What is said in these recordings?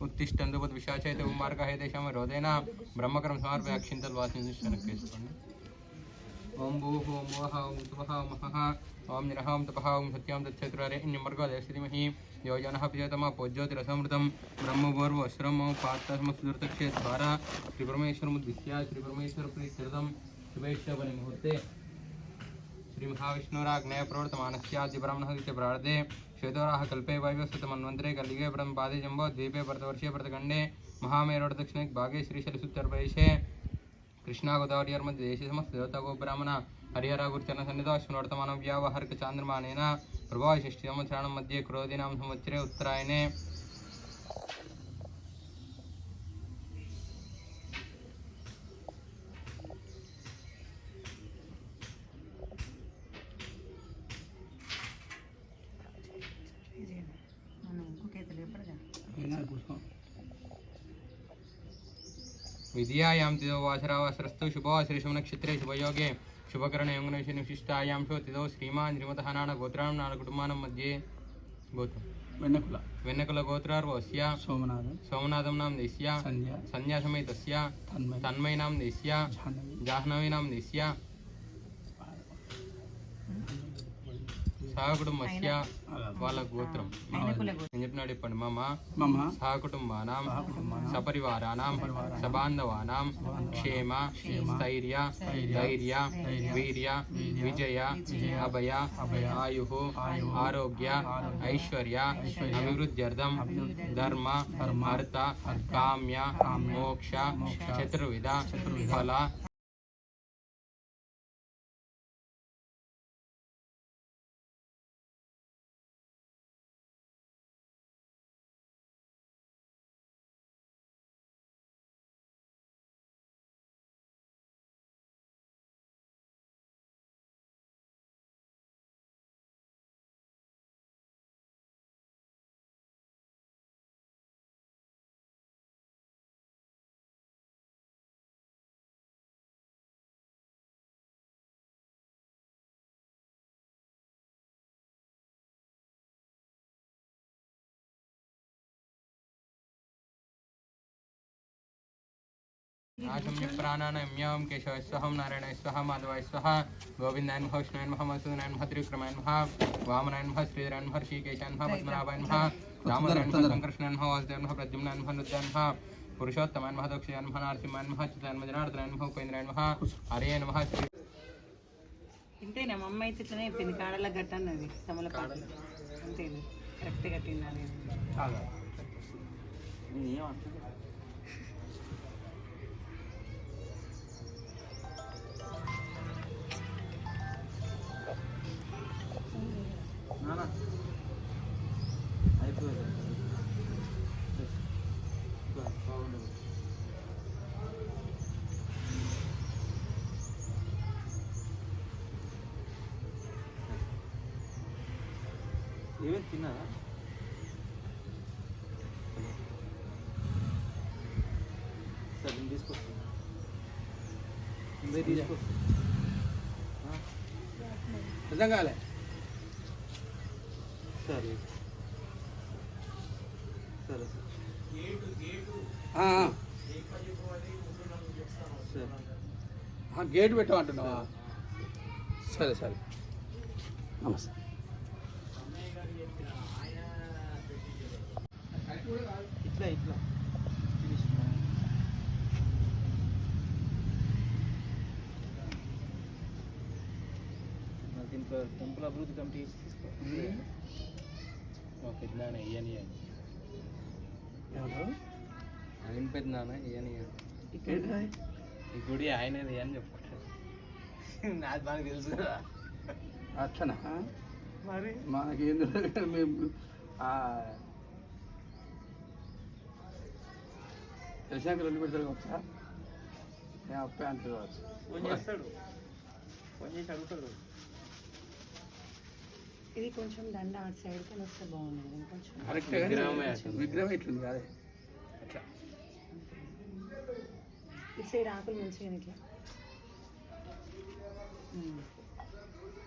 ఉత్తిష్టందు విశాచైతే ఉమ్మార్గ హే దేశం రోజైనా బ్రహ్మకరం సమర్పయ అక్షింతలు వాసించడానికి చేసుకోండి ఓం భూ ఓం వహ ఓం సువహ మహ. ఓం నిరహాం తపహ ఓం సత్యాం తచ్చతురారే నిమర్గోదయమహి యోజన పిజతమ పోజ్యోతిరసమృతం. బ్రహ్మగోర్వశ్రమ పార్థమసుదృతక్షేద్వారా శ్రీపరమేశ్వరము ద్వితీయ శ్రీపరమేశ్వర ప్రీతిరథం శుభేశ్వరి ముహూర్తే. శ్రీ మహావిష్ణురాజ్ఞయ ప్రవర్తమానస్యాది బ్రహ్మణ ప్రార్థే ಶ್ವೇತವರಾಹ ಕಲ್ಪೆ ವಾಯು ಸುತ ಮನ್ವಂತರೇ ಕಲ್ಲಿಗೆ ಪರಂ ಪಾದೆ ಜಂಬೋ ದ್ವೀಪೆ ಭರತವರ್ಷೀಯ ಭರತಗಂಡೆ ಮಹಾಮೇರೋಡ ದಕ್ಷಿಣಕ್ಕೆ ಭಾಗೆ ಶ್ರೀಶೈಲಸುತ್ತರ ಪ್ರದೇಶೆ. ಕೃಷ್ಣ ಗೋದಾವರಿಯರ ಮಧ್ಯೆ ದೇಶ ಸಮಸ್ತ ದೇವತಾ ಗೋಬ್ರಾಹ್ಮಣ ಹರಿಹರ ಗುರುಚರಣ ಸನ್ನಿಧ ಅಶ್ವನೋರ್ತಮಾನವ್ಯಾವ ವ್ಯಾವಹಾರಿಕ ಚಾಂದ್ರಮಾನೇನ ಪ್ರಭಾವ ಷಷ್ಠಿ ಸಂವತ್ಸರಾಣ ಮಧ್ಯೆ ಕ್ರೋಧಿನಾಮ ಸಂವತ್ಸರೇ ಉತ್ತರಾಯಣೆ. शुभो श्रीशुभनक्षत्रे शुभयोगे शुभकरणे योगनविषये विशिष्टायां शो तिथौ श्रीमान् श्रीमतः नानगोत्राणां नानकुटुम्बानां मध्ये गोत्र వెన్నకుల वेन्नकुलगोत्रार्वस्य సోమనాథం सोमनाथं नाम देश्य సంధ్య संध्यासमेतस्य తన్మయ तन्मय नाम देश्य జాహ్నవి जाह्नवी नाम సాకుటుంబ వాళ్ళ గోత్రం. నేను చెప్పినాడు చెప్పండి మమ. సహకుటుంబానాం సపరివారాణం సబాంధవానాం క్షేమ స్థైర్య ధైర్య వీర్య విజయ అభయ ఆయు ఆరోగ్య ఐశ్వర్య అభివృద్ధ్యర్థం ధర్మ అర్థ కామ్య మోక్ష చతుర్విధ ఫల आशम्य प्राणानाम्यां केशवाय स्वहं नारायणाय स्वः माधवाय स्वः गोविन्दाय नमः विष्णुवाय नमः मधुसूदनाय नमः त्रिविक्रमाय नमः वामनाय नमः श्रीधराय नमः ऋषिकेशाय नमः पद्मनाभाय नमः दामोदराय नमः संकृष्णाय नमः वासुदेवाय नमः प्रद्युम्नाय नमः नृत्याय नमः पुरुषोत्तमाय नमः दक्षिणाय नमः नरसिंहाय नमः चिताय नमः जनार्दनाय नमः उपेन्द्राय नमः हरे नमः श्री ఇంతేనా మా అమ్మ అయితే ఇట్లనే చెప్పింది కాడల గట్ట అన్నది తమలపాకు అంతేనా కరెక్ట్ కట్టిందా నేను ఏమేమి తిన్నారా? సరే నేను తీసుకొస్తాను మీరు తీసుకొస్తాను అర్థం కాలే? సరే సరే. సరే. ఆ, గేట్ పెట్టమంటున్నావా? సరే. సరే నమస్తే. ఇట్లా ఇట్లా. దీంట్లో టెంపుల్ అభివృద్ధి కమిటీ తీసుకో ఓకే నాన్న ఇయని ఆయన పెద్ద నాన్న ఇయని? ఈ గుడి ఆయనది అని చెప్పుకుంటారు. నాది బాగా తెలుసు కదా. అట్లనా? మరి? మనకేం తెలియదు మేము ఆ, తెలిసాక రెండు పెడతారు కావచ్చా నేను అప్పే అంటారు కావచ్చు. ఫోన్ చేస్తాడు. ఫోన్ చేసి అడుగుతాడు. ఇది కొంచెం దండ అటు సైడ్ కానీ వస్తే బాగుంది. ఇంకొంచెం కరెక్ట్ విగ్రహమే అట్లా. విగ్రహం ఇట్లుంది కాదే. అట్లా. ఇటు సైడ్ ఆకులు మంచిగా ఇట్లా.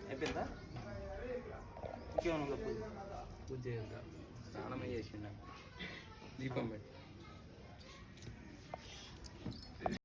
అయిపోయిందా? ఇంకేమైనా పూజ? పూజ చేద్దాం. స్నానం చేసి చేసిండు. దీపం పెట్టి.